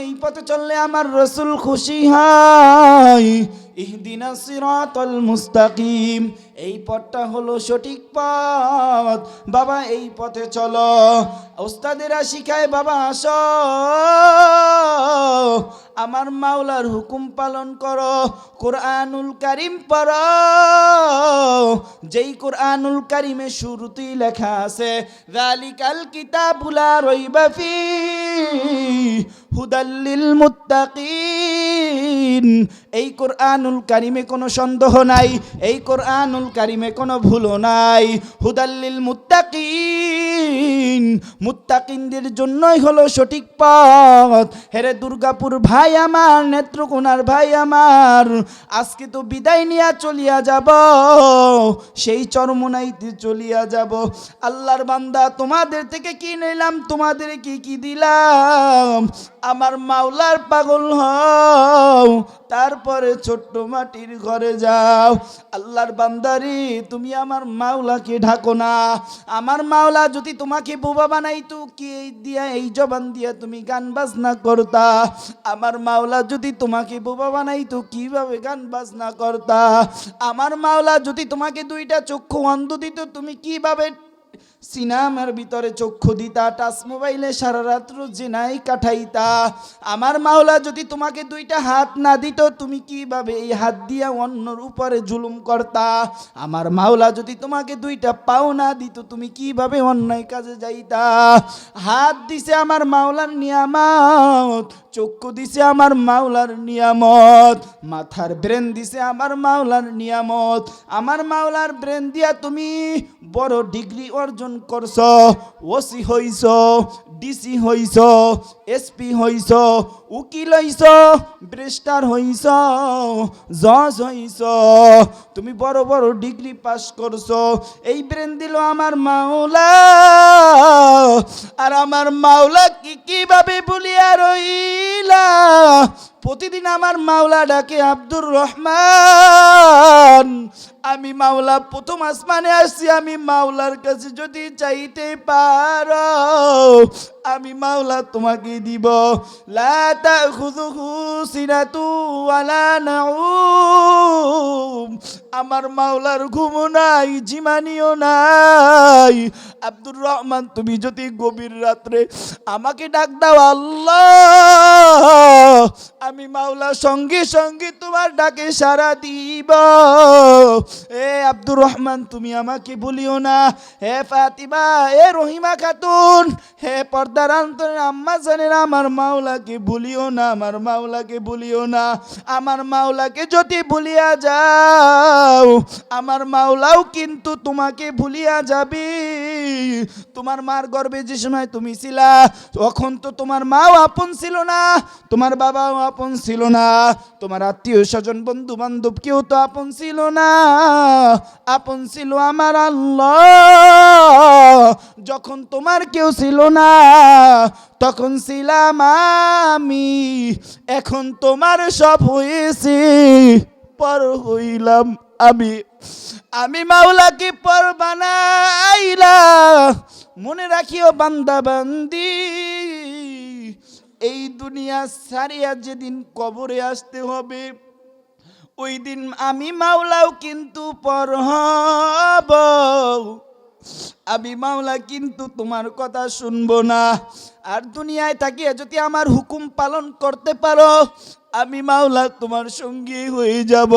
এই পথে চললে আমার রসুল খুশি হয়। ইহদিনা সিরাতাল মুস্তাকিম। এই পথটা হলো সঠিক পথ। বাবা, এই পথে চলো। ওস্তাদেরা শিখায়, বাবা, আসো। আমার মাওলার হুকুম পালন করো। কোরআনুল কারিম পড়। যেই কোরআনুল কারিমে শুরুতেই লেখা আছে জালিকাল কিতাবুলা রইবা ফি হুদাল্লিল মুত্তাকিন। এই কোরআনুল কারিমে কোনো সন্দেহ নাই, এই কোরআনুল কারিমে কোনো ভুলও নাই। হুদাল্লিল মুত্তাকিন, মুত্তাকিনদের জন্যই হলো সঠিক পথ। হেরে দুর্গাপুর ভাই আমার, নেত্রকোনার ভাই আমার, আজকে তো বিদায় নিয়ে চলিয়া যাব, সেই চরমনাইতে চলিয়া যাব। আল্লাহর বান্দা, তোমাদের থেকে কি নিলাম, তোমাদের কি কি দিলাম? আমার মাওলার পাগল হও, তারপরে ছোট্ট মাটির ঘরে যাও। আল্লাহর বান্দারি, তুমি আমার মাওলাকে ঢাকো না। আমার মাওলা যদি তোমাকে বোবা বানাইতো, কি এই দিয়া, এই জবান দিয়া তুমি গান বাজনা করতা? আমার মাওলা যদি তোমাকে বোবা বানাইতো, কীভাবে গান বাজনা করতা? আমার মাওলা যদি তোমাকে দুইটা চক্ষু অন্ধ দিত, তুমি কীভাবে সিনেমার ভিতরে চক্ষু দিতা, টাচ মোবাইলে সারা রাত্র জেনাই কাঠাইতা আমার মাওলা যদি তোমাকে দুইটা হাত না দিত, তুমি কীভাবে এই হাত দিয়া অন্যর উপরে জুলুম করতা? আমার মাওলা যদি তোমাকে দুইটা পাও না দিত, তুমি কীভাবে অন্যায় কাজে যাইতা? হাত দিছে আমার মাওলার নিয়ামত চক্ষু দিছে আমার মাওলার নিয়ামত, মাথার ব্রেন দিছে আমার মাওলার নিয়ামত। আমার মাওলার ব্রেন দিয়া তুমি বড় ডিগ্রি অর্জন করছ, ওসি হইছ, ডিসি হইছ, এসপি হইছ, উকিল হইছ ব্রেস্টার হইছ, জজ হইছ। তুমি বড় বড় ডিগ্রি পাস করছ। এই ব্রেন দিল আমার মাওলা। আর আমার মাওলা কি কীভাবে বলিয়া রইলা? প্রতিদিন আমার মাওলা ডাকে আব্দুর রহমান। আমি মাওলা, প্রথম আসমানে আসছি, আমি মাওলার কাছে যদি চাইতে পারো, আমি মাওলা তোমাকে দিব। আমার মাওলার ঘুমও নাই, জিমানিও নাই। আব্দুর রহমান, তুমি যদি গভীর রাত্রে আমাকে ডাক দাও, আল্লাহ, আমি মাওলা সঙ্গে সঙ্গে তোমার ডাকে সারা দিব। এ আব্দুর রহমান, তুমি আমাকে বলিও না। হে ফাতিমা, এ রহিমা খাতুন, হে পর্দার অন্তরের আম্মা জানেন আমার মাওলাকে ভুলিও না, আমার মাওলাকে ভুলিও না। আমার মাওলাকে যদি ভুলিয়া যাও, আমার মাওলাও কিন্তু তোমাকে ভুলিয়া যাবি। তোমার মার গর্বে যে সময় তুমি ছিলা, তখন তো তোমার মাও আপন ছিল না, তোমার বাবাও আপন ছিল না, তোমার আত্মীয় স্বজন বন্ধু বান্ধব কেউ তো আপন ছিল না। আপন ছিল আমার আল্লাহ। যখন তোমার কেউ ছিল না, তখন ছিলাম আমি। এখন তোমার সব হয়েছে, পর হইলাম আমি। আমি মাওলাকে পর বানাইলা মনে রাখিও বান্দা বান্দি এই দুনিয়া সারিয়া যেদিন কবরে আসতে হবে ওই দিন আমি মাওলাও কিন্তু পর আমি মাওলা কিন্তু তোমার কথা শুনব না। আর দুনিয়ায় থাকিয়ে যদি আমার হুকুম পালন করতে পারো, আমি মাওলা তোমার সঙ্গী হয়ে যাব।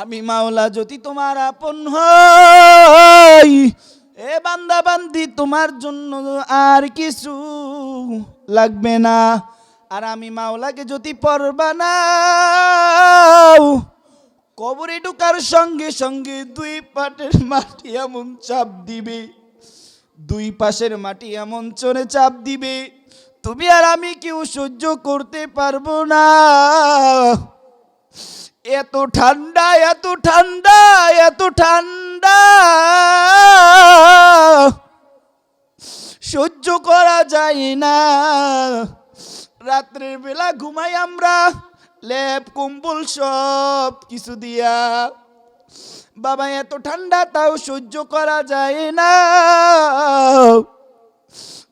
আমি মাওলা যদি তোমার আপন হই, এ বান্দা বান্দি তোমার জন্য আর কিছু লাগবে না। আর আমি মাওলাকে যদি পরবা নাও, কবরে ঢুকার সঙ্গে সঙ্গে দুই পাটের মাটি এমন চাপ দিবে, দুই পাশের মাটি এমন চরে চাপ দিবে, তুমি আর আমি কেউ সহ্য করতে পারব না। এত ঠান্ডা এত ঠান্ডা এত ঠান্ডা। সহ্য করা যায় না। রাত্রের বেলা ঘুমাই আমরা, লেপ, কম্বল সব কিছু দিয়া। বাবা, এত ঠান্ডা, তাও সহ্য করা যায় না।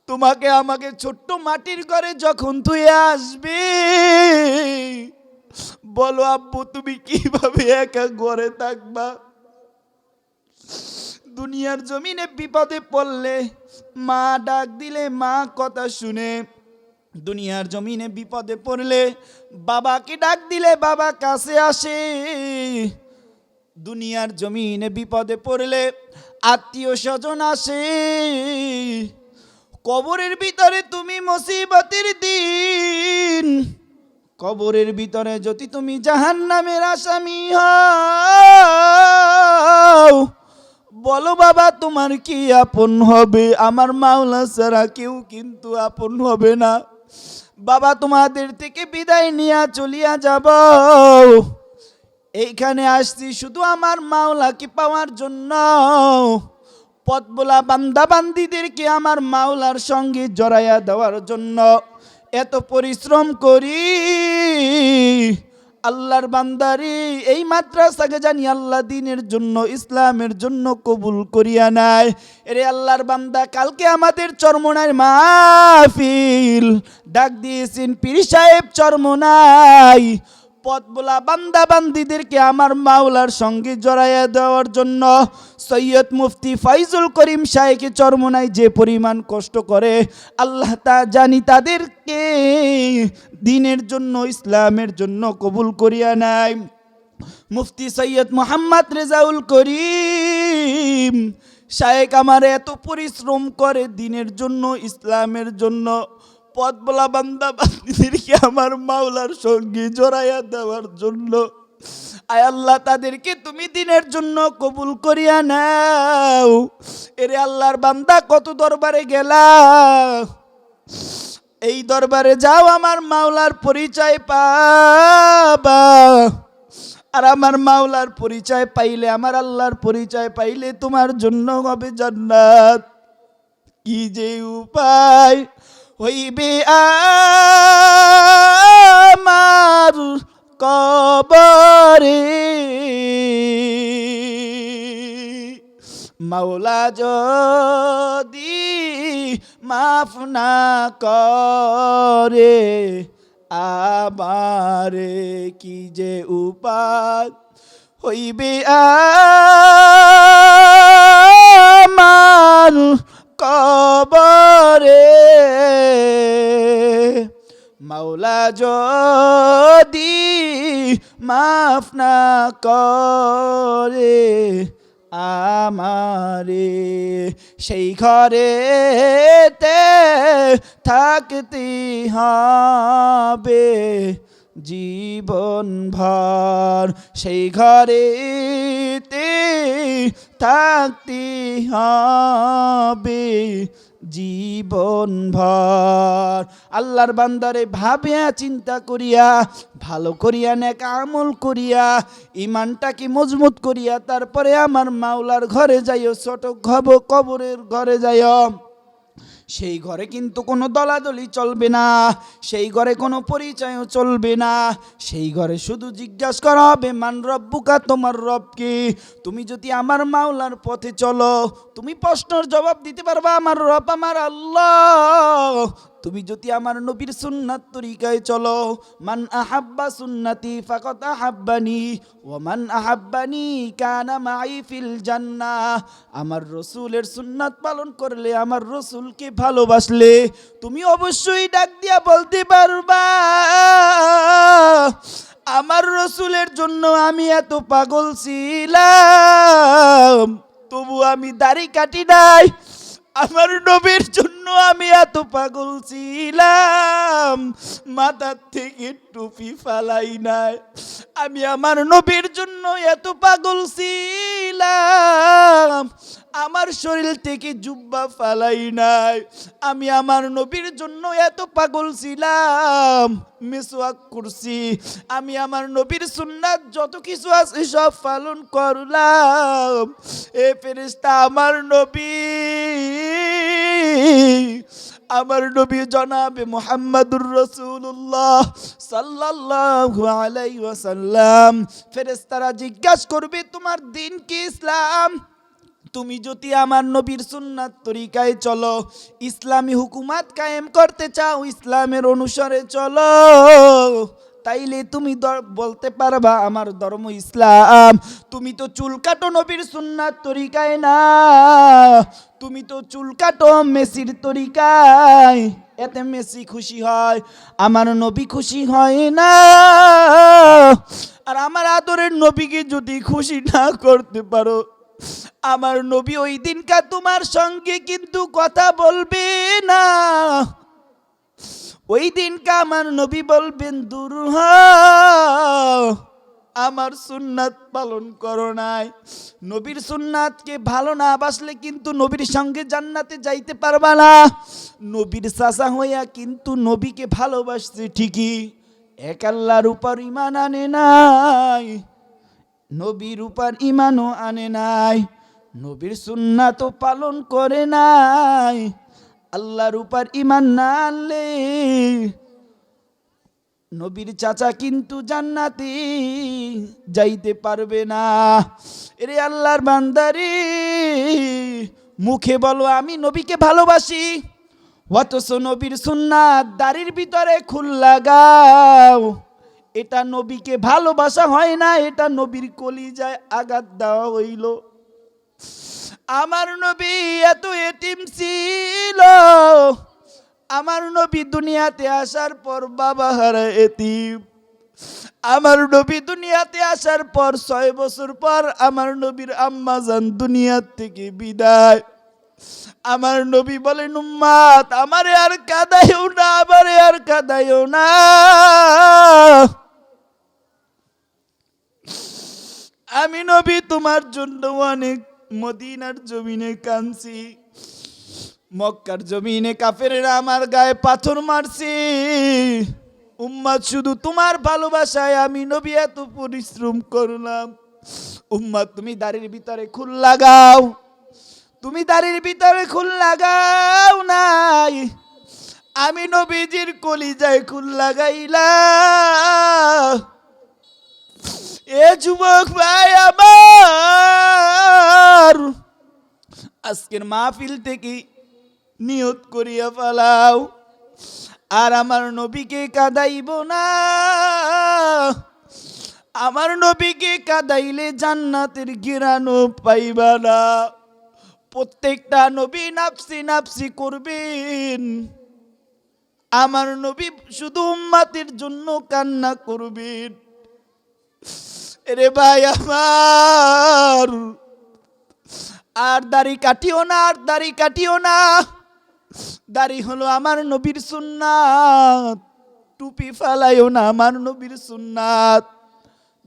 তোমাকে আমাকে ছোট্ট মাটির ঘরে যখন তুই আসবি, বলো আব্বু, তুমি কীভাবে একা ঘরে থাকবা? দুনিয়ার জমিনে বিপদে পড়লে মা ডাক দিলে মা কথা শুনে দুনিয়ার জমিনে বিপদে পড়লে বাবাকে ডাক দিলে বাবা কাছে আসে। দুনিয়ার জমিনে বিপদে পড়লে আত্মীয় স্বজন আসে। কবরের ভিতরে তুমি মুসিবতের দিন। কবরের ভিতরে যদি তুমি জাহান নামের আসামি হও, বলো বাবা তোমার কি আপন হবে? আমার মাওলা ছাড়া কেউ কিন্তু আপন হবে না। বাবা তোমাদের থেকে বিদায় নিয়ে চলিয়া যাব। এইখানে আসছি শুধু আমার মাওলাকে পাওয়ার জন্য। পথবোলা বান্দা বান্দিদেরকে আমার মাওলার সঙ্গে জড়াইয়া দেওয়ার জন্য এত পরিশ্রম করি। আল্লাহর বান্দারি, এই মাদ্রাসাকে জানি আল্লাহ দিনের জন্য, ইসলামের জন্য কবুল করিয়া নাই। এরে আল্লাহর বান্দা, কালকে আমাদের চরমনার মাহফিল। ডাক দিয়েছেন, পীর সাহেব চরমনাই পথ বলা বান্দা বান্দিদেরকে আমার মাওলার সঙ্গে জড়াইয়া দেওয়ার জন্য সৈয়দ মুফতি ফাইজুল করিম শাহেকে চরমনায় যে পরিমাণ কষ্ট করে, আল্লাহ তা জানি তাদেরকে দিনের জন্য, ইসলামের জন্য কবুল করিয়া নাই। মুফতি সৈয়দ মোহাম্মদ রেজাউল করিম শায়েক আমার এত পরিশ্রম করে দিনের জন্য, ইসলামের জন্য পথ বলা বান্দা বান্দিদেরকে আমার মাওলার সঙ্গে জড়াইয়া দেওয়ার জন্য। আয় আল্লাহ, তাদেরকে তুমি দিনের জন্য কবুল করিয়া নাও। এরে আল্লাহর বান্দা, কত দরবারে গেলা? এই দরবারে যাও, আমার মাওলার পরিচয় পাবা। আর আমার মাওলার পরিচয় পাইলে, আমার আল্লাহর পরিচয় পাইলে তোমার জন্য হবে জান্নাত। কি যে উপায় হইবে আমার কবরে। মাওলা যদি মাফ না করে আমারে কি যে উপায় হইবে আমার কবরে? মাওলা যদি মাফ না করে আমারে সেই ঘরেতে থাকতে হবে। জীবন ভর সেই ঘরে তে থাকতে হবে। জীবন ভর। আল্লাহর বান্দারে ভাবিয়া, চিন্তা করিয়া, ভালো করিয়া, নেক আমল করিয়া ইমানটাকে মজবুত করিয়া, তারপরে আমার মাওলার ঘরে যাইও, ছোট ঘব কবরের ঘরে যাইও। সেই ঘরে কিন্তু কোনো দলাদলি চলবে না, সেই ঘরে কোনো পরিচয়ও চলবে না। সেই ঘরে শুধু জিজ্ঞাসা করা হবে, মান রব্বুকা, তোমার রবকে তুমি যদি আমার মাওলার পথে চলো, তুমি প্রশ্নের জবাব দিতে পারবা, আমার রব, আমার আল্লাহ। তুমি যদি আমার নবীর সুন্নাত তরিকায় চলো, মান আহাব্বা সুন্নাতি ফাকত আহাব্বানি ও মান আহাব্বানি কানা মাই ফিল জান্নাহ। আমার রসুলের সুন্নাত পালন করলে আমার রসুলকে ভালোবাসলে তুমি অবশ্যই ডাক দিয়া বলতে পারবা। আমার রসুলের জন্য আমি এত পাগল ছিলাম, তবু আমি দাড়ি কাটি নাই। আমার নবীর জন্য আমি এত পাগল ছিলাম, মাথার থেকে টুপি ফালাই নাই। আমি আমার নবীর জন্য এত পাগল ছিলাম। আমার শরীর থেকে জুব্বা ফালাই নাই। আমি আমার নবীর জন্য এত পাগল ছিলাম। মেসোয়াক করছি আমি আমার নবীর সুন্নাত যত কিছু আছে সব পালন করলাম। এ ফেরেস্তা আমার নবী। আমার নবী জনাবে মোহাম্মদুর রসুল্লাহ সাল্লাল্লাহু আলাইহি ওয়াসাল্লাম, ফেরেশতারা জিজ্ঞাসা করবে, তোমার দিন কি ইসলাম? তুমি যদি আমার নবীর সুন্নাত তরিকায় চলো, ইসলামী হুকুমাত কায়েম করতে চাও, ইসলামের অনুসারে চলো, তাইলে তুমি বলতে পারবা আমার ধর্ম ইসলাম। তুমি তো চুল কাটো নবীর সুন্নার তরিকায় না। তুমি তো চুল কাটো মেসির তরিকায়। এতে মেসি খুশি হয়, আমার নবী খুশি হয় না। আর আমার আদরের নবীকে যদি খুশি না করতে পারো, আমার নবী ওই দিনকা তোমার সঙ্গে কিন্তু কথা বলবে না। ওই দিনকা আমার নবী বলবেন দূর হও। আমার সুন্নাত পালন করো নাই। নবীর সুন্নাতকে ভালো না বাসলে কিন্তু নবীর সঙ্গে জান্নাতে যাইতে পারবা না। নবীর চাচা হইয়া কিন্তু নবীকে ভালোবাসছে ঠিকই। এক আল্লাহর উপর ইমান আনে নাই, নবীর উপর ইমানও আনে নাই। নবীর সুন্নাত পালন করে নাই। আল্লাহর উপর ইমান না আনলে নবীর চাচা কিন্তু জান্নাতি, যাইতে পারবে না। এরে আল্লাহর বান্দারি, মুখে বলো, আমি নবীকে ভালোবাসি। অথচ নবীর সুন্নাত দাড়ির ভিতরে খুল লাগাও। এটা নবীকে ভালোবাসা হয় না, এটা নবীর কলিজায় আঘাত দেওয়া হইল। আমার নবী এত এটিম ছিল আমার নবী দুনিয়াতে আসার পর বাবা হারা এতিম। আমার নবী দুনিয়াতে আসার পর ছয় বছর পর আমার নবীর আম্মা যান দুনিয়ার থেকে বিদায়। আমার নবী বলেন, উম্মাত, আমারে আর কাদাইও না, আমারে আর কাদাইও না। আমি নবী, তোমার জন্য অনেক মদিনার জমিনে কানছি মক্কার জমিনে কাফেরেরা আমার গায়ে পাথর মারছি। উম্মাদ, শুধু তোমার ভালোবাসায় আমি নবী এত পরিশ্রম করলাম। উম্মাদ, তুমি দাড়ির ভিতরে খুল লাগাও। তুমি দাড়ির ভিতরে খুল লাগাও নাই। আমি নবীজির কলিজায় খুল লাগাইলা এ যুবক ভাই আমার। আজকের মাহফিল থেকে নিয়ত করিয়া ফেলাও। আর আমার নবীকে কাদাইব না। আমার নবীকে কাদাইলে জান্নাতের গিরানো পাইবা না। প্রত্যেকটা নবী নাপসি নাপসি করবেন। আমার নবী শুধু উম্মাতের জন্য কান্না করবেন। রে ভাই আমার। আর দাড়ি কাটিও না, আর দাড়ি কাটিও না। দাড়ি হলো আমার নবীর সুন্নাত। টুপি ফালাইও না আমার নবীর সুন্নাত।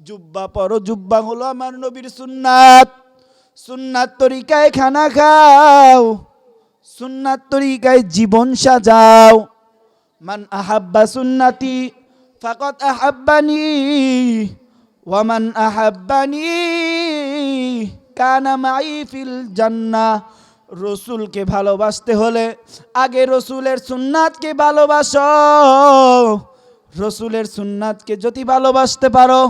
জুব্বা পরো, জুব্বা হলো আমার নবীর সুন্নাত। সুন্নাত তরিকায় খানা খাও, সুন্নাত তরিকায় জীবন সাজাও। মান আহাব্বা সুন্নাতি, ফাকত আহাব্বানি। ওয়ামান আহাব্বানি, কানা মাই ফিল জান্নাহ। রসুলকে ভালোবাসতে হলে আগে রসুলের সুন্নাতকে ভালোবাসো। রসুলের সুন্নাতকে যদি ভালোবাসতে পারো,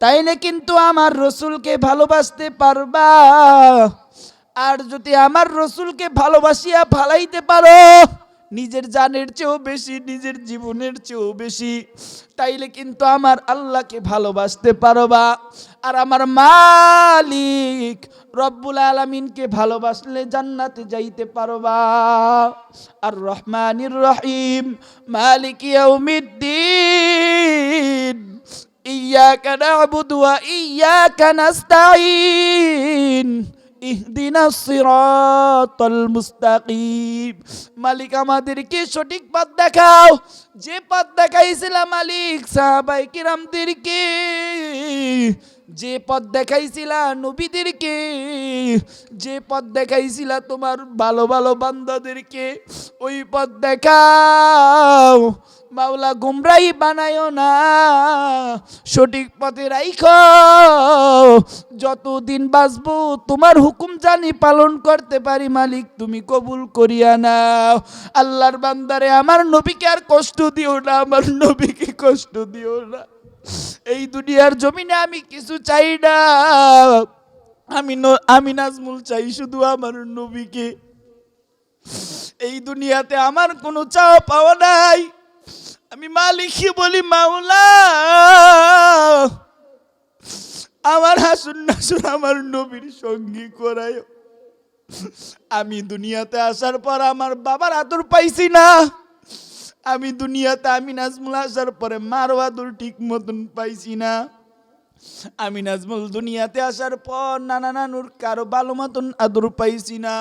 তাইলে কিন্তু আমার রসুলকে ভালোবাসতে পারবা। আর যদি আমার রসুলকে ভালোবাসিয়া ফালাইতে পারো, নিজের জানের চেয়েও বেশি, নিজের জীবনের চেয়েও বেশি, তাইলে কিন্তু আমার আল্লাহকে ভালোবাসতে পারবা। আর আমার মালিক রব্বুল আলমিনকে ভালোবাসলে জান্নাতে যাইতে পারবা আর রহমানির রহিম মালিক ইয়াউমিদ্দিন إياك نعبد وإياك نستعين ইহদিনা সিরাতাল মুস্তাকিম মালিক আমাদেরকে সঠিক পথ দেখাও যে পথ দেখাইছিলা মালিক সাহাবাই কিরামদেরকে যে পথ দেখাইছিলা নবীদেরকে, যে পথ দেখাইছিলা তোমার ভালো ভালো বান্দাদেরকে, ওই পথ দেখাও। মাওলা গুমরাই বানায়ও না, সঠিক পথে রাইখ। যতদিন বাঁচবো, তোমার হুকুম জানি পালন করতে পারি মালিক, তুমি কবুল করিয়া নাও। আল্লাহর বান্দারে, আমার নবীকে আর কষ্ট দিও না, আমার নবীকে কষ্ট দিও না। এই দুনিয়ার জমিনে আমি কিছু চাই না। আমি আমি নাজমুল চাই শুধু আমার নবীকে। এই দুনিয়াতে আমার কোনো চাওয়া পাওয়া নাই। আমি মালিককে বলি মাওলা। আমার হাসুন নাসুন আমার নবীর সঙ্গী করায় আমি দুনিয়াতে আসার পর আমার বাবার আদর পাইছি না। আমি দুনিয়াতে আমি নাজমুল আসার পরে মারও আদর ঠিক মতন পাইছি না। আমি নাজমুল দুনিয়াতে আসার পর নানা নানুর কারও ভালো মতন আদর পাইছি না।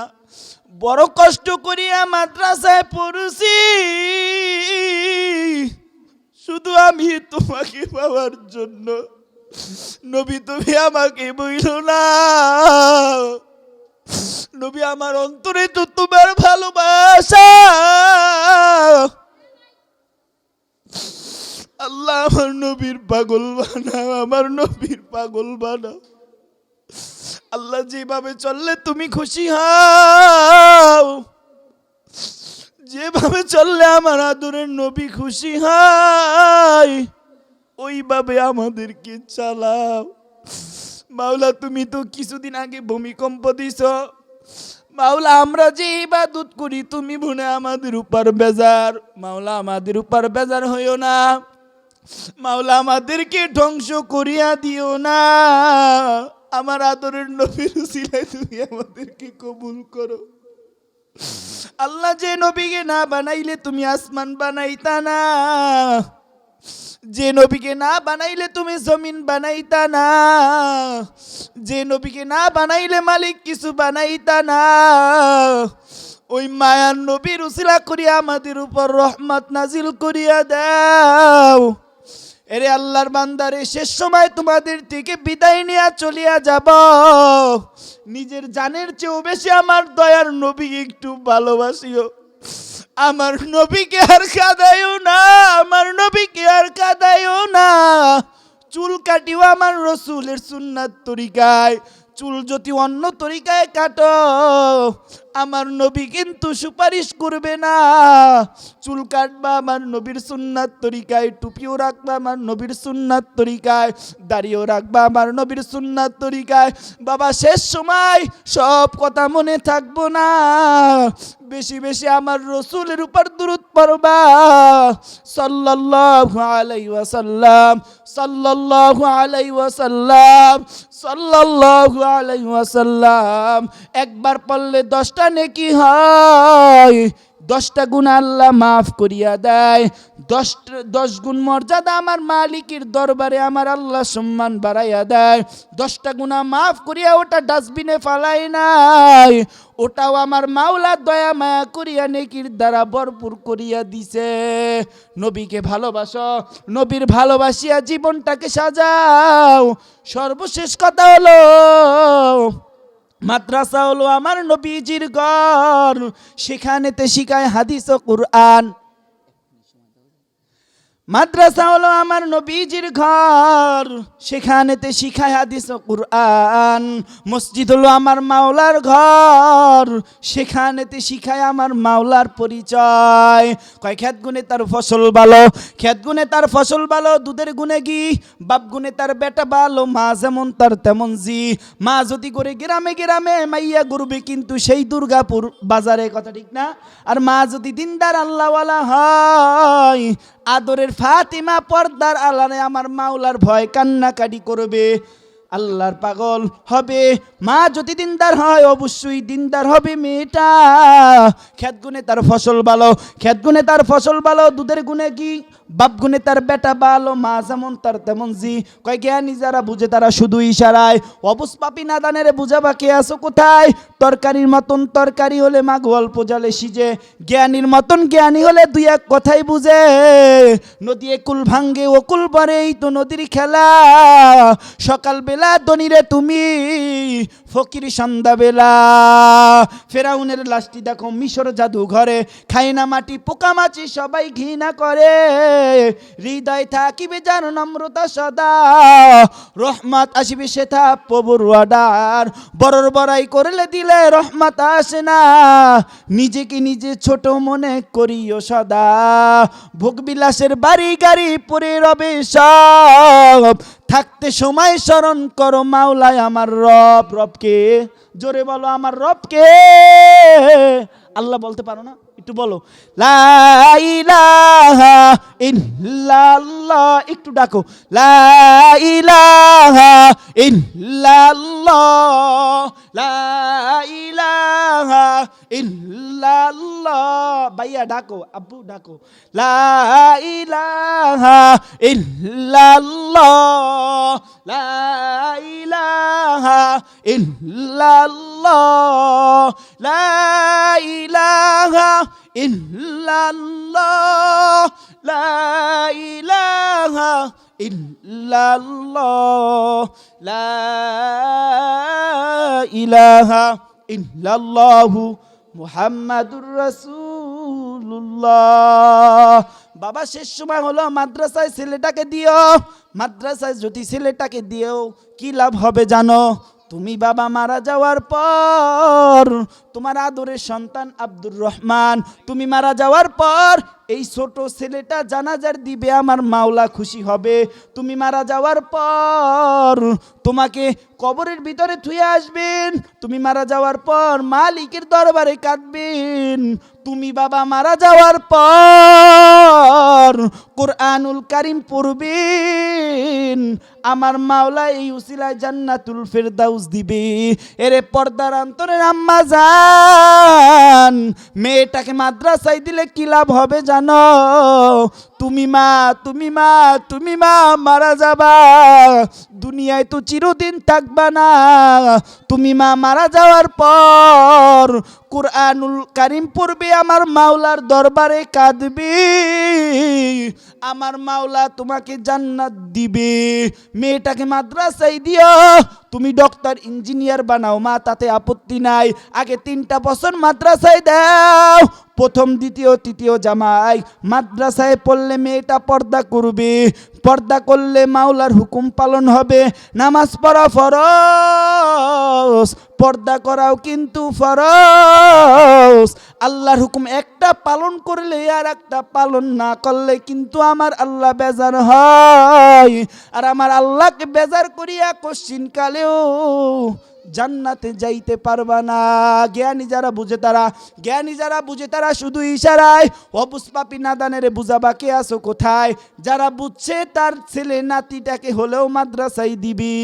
বড় কষ্ট করিয়া মাদ্রাসায় পড়ছি। শুধু আমি তোমাকে পাওয়ার জন্য। নবী তুমি আমাকে বইল না। নবী আমার অন্তরে তো তোমার ভালোবাসা। আল্লাহ আমার নবীর পাগল বানাও আমার নবীর পাগল বানাও আল্লাহ যেভাবে চললে তুমি খুশি হও। যেভাবে চললে আমার আদরের নবী খুশি হয়, ওইভাবে আমাদেরকে চালাও। মাওলা, তুমি তো কিছুদিন আগে ভূমিকম্প দিছ। মাওলা, আমরা যে ইবাদত করি, তুমি ভুনে আমাদের উপর বেজার। মাওলা, আমাদের উপর বেজার হইও না। মাওলা, আমাদেরকে ধ্বংস করিয়া দিও না। আমার আদরের নবীর উসিলায় তুমি আমাদেরকে কবুল করো। আল্লাহ যে নবীকে না বানাইলে তুমি আসমান বানাইতা না। যে নবীকে না বানাইলে তুমি জমিন বানাইতা না। যে নবীকে না বানাইলে মালিক কিছু বানাইতা না। ওই মায়ার নবীর উসিলা করিয়া আমাদের উপর রহমত নাজিল করিয়া দাও। এরে আল্লাহর বান্দারে, শেষ সময় তোমাদের থেকে বিদায় নিয়ে চলিয়া যাব। নিজের জানের চেয়েও বেশি আমার দয়ার নবীকে একটু ভালোবাসিও। আমার নবীকে আর কাদাইও না, আমার নবীকে আর কাদাইও না। চুল কাটিও আমার রসুলের সুন্নাত তরিকায়, চুল যদি অন্য তরিকায় কাটো আমার নবী কিন্তু সুপারিশ করবে না। চুল কাটবা আমার নবীর সুন্নাত তরিকায়, টুপিও রাখবা আমার নবীর সুন্নাত তরিকায়, দাড়িও রাখবা আমার নবীর সুন্নাত তরিকায়। বাবা, শেষ সময় সব কথা মনে থাকব না। বেশি বেশি আমার রসুলের উপর দূরত পড়বা। সাল্লাল্লাহু আলাইহি ওয়াসাল্লাম, সাল্লাল্লাহু আলাইহি ওয়াসাল্লাম, সাল্লাল্লাহু আলাইহি ওয়াসাল্লাম। একবার পড়লে দশটা নেকি হয়? দশটা গুণ আল্লাহ মাফ করিয়া দেয়। দশ দশ গুণ মর্যাদা আমার মালিকের দরবারে আমার আল্লাহ সম্মান বাড়াইয়া দেয়। দশটা গুণা মাফ করিয়া ওটা ডাস্টবিনে ফালাই নাই। ওটাও আমার মাওলা দয়া মায়া করিয়া নেকির দ্বারা ভরপুর করিয়া দিছে। নবীকে ভালোবাসো, নবীর ভালোবাসিয়া জীবনটাকে সাজাও। সর্বশেষ কথা হলো মাদ্রাসা হলো আমার নবীজির ঘর। সেখানেতে শিখায় হাদিস ও কুরআন। মাদ্রাসা হলো আমার নবীজির ঘর। সেখানেতে শিখায় হাদিস ও কুরআন। মসজিদ হলো আমার মাওলার ঘর। সেখানেতে শিখায় আমার মাওলার পরিচয়। কয়, খেত গুনে তার ফসল ভালো, খেত গুনে তার ফসল ভালো, দুধের গুনে গি বাপ গুনে তার বেটা ভালো, মা যেমন তার তেমন জি। মা যদি করে গ্রামে গ্রামে মাইয়া ঘুরবে, কিন্তু সেই দুর্গাপুর বাজারে, কথা ঠিক না? আর মা যদি দিনদার আল্লাহওয়ালা হয় আদরের ফাতিমা পর্দার আলারে আমার মাওলার ভয় কান্নাকাটি করবে। আল্লাহর পাগল হবে। মা যদি দিনদার হয়, অবশ্যই দিনদার হবে মেয়েটা। খেত গুনে তার ফসল ভালো খেত গুনে তার ফসল ভালো, দুধের গুনে কি বাপ গুনে তার বেটা ভালো মা যেমন তার তেমন জি। কয় জ্ঞানী যারা বুঝে তারা শুধু ইশারায়। অবুস পাপি নাদানের বুঝাবা কে আসো কোথায়? তরকারির মতন তরকারি হলে মা গল্প জালে সিজে। জ্ঞানীর মতন জ্ঞানী হলে দুই এক কথাই বুঝে। নদী একুল ভাঙ্গে ওকুল এই তো নদীর খেলা। সকালবেলা দনিরে তুমি, ফকির সন্ধ্যাবেলা। ফেরাউনের লাশটি দেখো মিশর জাদু ঘরে খায় না মাটি পোকামাছি সবাই ঘৃণা করে। হৃদয় থাকিবে যার নম্রতা সদা। রহমত আসিবে সেথা প্রভুর অর্ডার। বড়র বড়াই করলে দিলে রহমত আসে না। নিজেকে নিজে ছোট মনে করিও সদা। ভোগবিলাসের বাড়ি গাড়ি পরে রবে সব। থাকতে সময় স্মরণ করো মাওলায় আমার রব। রবকে, জোরে বলো আমার রবকে। আল্লাহ বলতে পারো না? একটু বলো। লা ইলাহা ইল্লাল্লাহ একটু ডাকো। লাইলাহা ইল্লাল্লাহ লা ইলাহা ইল্লাল্লাহ। ভাইয়া ডাকো, আব্বু ডাকো। লা ইলাহা ইল্লাল্লাহ। লা ইলাহা ইল্লাল্লাহ। লা ইলাহা ইল্লাল্লাহ। লা ইল্লাল্লাহু মুহাম্মাদুর রাসূলুল্লাহ। বাবা, শেষ সময় হলো মাদ্রাসায় ছেলেটাকে দিও। মাদ্রাসায় যদি ছেলেটাকে দিও, কি লাভ হবে জানো? তুমি বাবা মারা যাওয়ার পর তোমার আদরের সন্তান আব্দুর রহমান, তুমি মারা যাওয়ার পর এই ছোট ছেলেটা জানাজার দিবে আমার মাওলা খুশি হবে। তুমি মারা যাওয়ার পর তোমাকে কবরের ভিতরে থুয়ে আসবেন। তুমি মারা যাওয়ার পর মালিকের দরবারে কাঁদবেন। তুমি বাবা মারা যাওয়ার পর কোরআনুল কারিম পড়বেন। আমার মাওলা এই উসিলায় জান্নাতুল ফেরদাউস দিবে। এরে পর্দার অন্তরের আম্মা যান মেয়েটাকে মাদ্রাসায় দিলে কি লাভ হবে জানো? তুমি মা তুমি মা তুমি মা, মারা যাবা। দুনিয়ায় তো চিরদিন থাকবা না। তুমি মা, মারা যাওয়ার পর কোরআনুল কারিম পড়বে, আমার মাওলার দরবারে কাঁদবে। আমার মাওলা তোমাকে জান্নাত দিবে। মেয়েটাকে মাদ্রাসায় দিও। তুমি ডক্টর ইঞ্জিনিয়ার বানাও, মা, তাতে আপত্তি নাই। আগে তিনটা বছর মাদ্রাসায় দাও। প্রথম, দ্বিতীয়, তৃতীয় জামাই, মাদ্রাসায় পড়লে মেয়েটা পর্দা করবে। পর্দা করলে মাওলার হুকুম পালন হবে। নামাজ পড়া ফরজ, পর্দা করাও কিন্তু ফরজ। আল্লাহর হুকুম একটা পালন করলে আর একটা পালন না করলে কিন্তু আমার আল্লাহ বেজার হয়। আর আমার আল্লাহকে বেজার করিয়া কশ্চিন কালেও জান্নাতে যাইতে পারবা না। জ্ঞানী যারা বুঝে তারা, জ্ঞানী যারা বুঝে তারা শুধু ইশারায় অবুসপাপি নাদানের বুঝাবা কে আসো কোথায়? যারা বুঝছে তার ছেলে নাতিটাকে হলেও মাদ্রাসায় দিবি।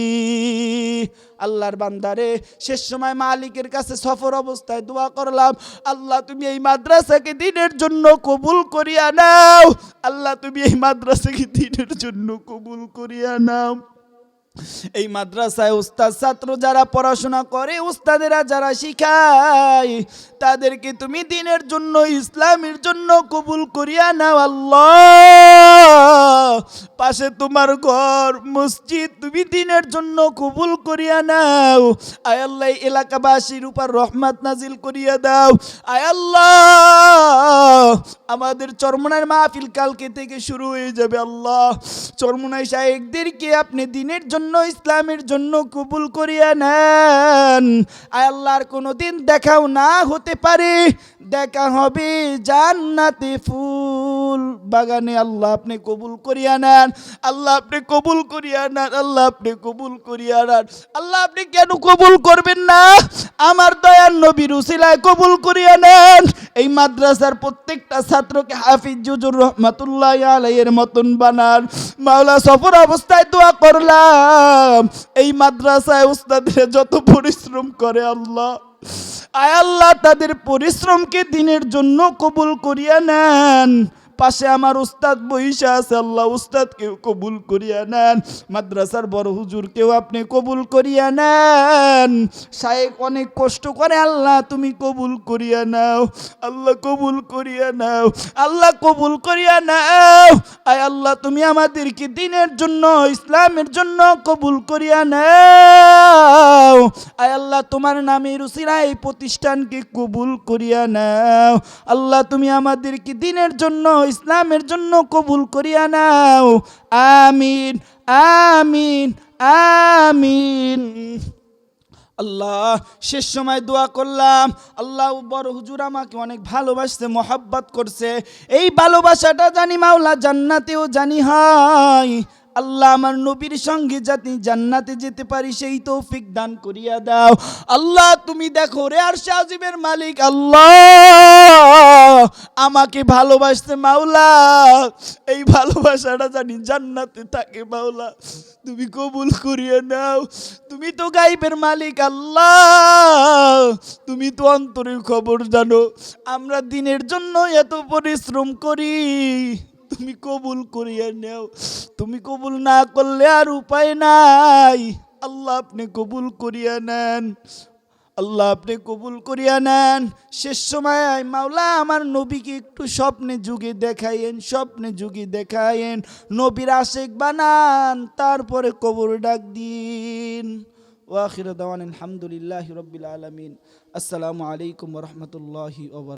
আল্লাহর বান্দারে, শেষ সময় মালিকের কাছে সফর অবস্থায় দোয়া করলাম, আল্লাহ তুমি এই মাদ্রাসাকে দিনের জন্য কবুল করিয়া নাও। আল্লাহ তুমি এই মাদ্রাসাকে দিনের জন্য কবুল করিয়া নাও। এই মাদ্রাসায় উস্তাদ ছাত্র যারা পড়াশোনা করে, উস্তাদেরা যারা শিখায়, তাদেরকে তুমি দিনের জন্য, ইসলামের জন্য কবুল করিয়া নাও আল্লাহ। পাশে তোমার ঘর, মসজিদ, তুমি দিনের জন্য কবুল করিয়া নাও। আয় আল্লাহ এলাকাবাসীর উপর রহমত নাজিল করিয়া দাও। আয় আল্লাহ, আমাদের চরমনার মাহফিল কালকে থেকে শুরু হয়ে যাবে আল্লাহ। চরমনাই শাহেকদেরকে আপনি দিনের জন্য ইসলামের জন্য কবুল করিয়া নেন। আল্লাহর কোনো দিন দেখাও না হতে পারে। দেখা হবে জান্নাতে ফুল। বাগানে আল্লাহ আপনি কবুল করিয়া নেন। আল্লাহ আপনি কবুল করিয়া নেন, আল্লাহ আপনি কবুল করিয়া নেন। আল্লাহ আপনি কেন কবুল করবেন না? আমার দয়ার নবীর উসিলায় কবুল করিয়া নেন। এই মাদ্রাসার প্রত্যেকটা ছাত্রকে হাফিজ জুজুর রহমাতুল্লাহ আলাইয়ের মতন বানান। মাওলা সফর অবস্থায় দোয়া করলাম। এই মাদ্রাসায় উস্তাদের যত পরিশ্রম করে আল্লাহ। আয় আল্লাহ, তাদের পরিশ্রমকে দিনের জন্য কবুল করিয়া নেন। পাশে আমার উস্তাদ বহিষা আছে, আল্লাহ উস্তাদকেও কবুল করিয়া নেন। মাদ্রাসার বড় হুজুরকেও আপনি কবুল করিয়া নেন। শায়েক অনেক কষ্ট করে, আল্লাহ তুমি কবুল করিয়া নাও। আল্লাহ কবুল করিয়া নাও। আল্লাহ কবুল করিয়া নাও। আয় আল্লাহ, তুমি আমাদেরকে দিনের জন্য, ইসলামের জন্য কবুল করিয়া নাও। আয় আল্লাহ, তোমার নামে রুসিরা এই প্রতিষ্ঠানকে কবুল করিয়া নাও। আল্লাহ, তুমি আমাদেরকে দিনের জন্য ইসলামের জন্য কবুল করিয়া নাও। আমিন আমিন আমিন। আল্লাহ, শেষ সময় দোয়া করলাম। আল্লাহ বড় হুজুর আমাকে অনেক ভালোবাসতে মহাব্বত করছে। এই ভালোবাসাটা জানি মাওলা জান্নাতেও জানি হয়। আল্লাহ আমার নবীর সঙ্গে যাতে জান্নাতে যেতে পারি, সেই তৌফিক দান করিয়া দাও। আল্লাহ, তুমি দেখো রে আর আজিবের মালিক, আল্লাহ, আমাকে ভালোবাসতে মাওলা। এই ভালোবাসাটা জানি জান্নাতে থাকে মাওলা। তুমি কবুল করিয়া নাও। তুমি তো গাইবের মালিক, আল্লাহ। তুমি তো অন্তরের খবর জানো। আমরা দিনের জন্য এত পরিশ্রম করি। তুমি কবুল করিয়া নাও। তুমি কবুল না করলে আর উপায় নাই। আল্লাহ আপনি কবুল করিয়া নেন। আল্লাহ আপনি কবুল করিয়া নেন। শেষ সময় মাওলা, আমার নবীকে একটু স্বপ্নে যুগে দেখাইয়েন, স্বপ্নে যুগে দেখায়েন নবীর আশেক বানান, তারপরে কবর ডাক দিন। ওয়াখির দাওয়ান আলহামদুলিল্লাহ রবিল আলমিন। আসসালামু আলাইকুম রহমতুল্লাহি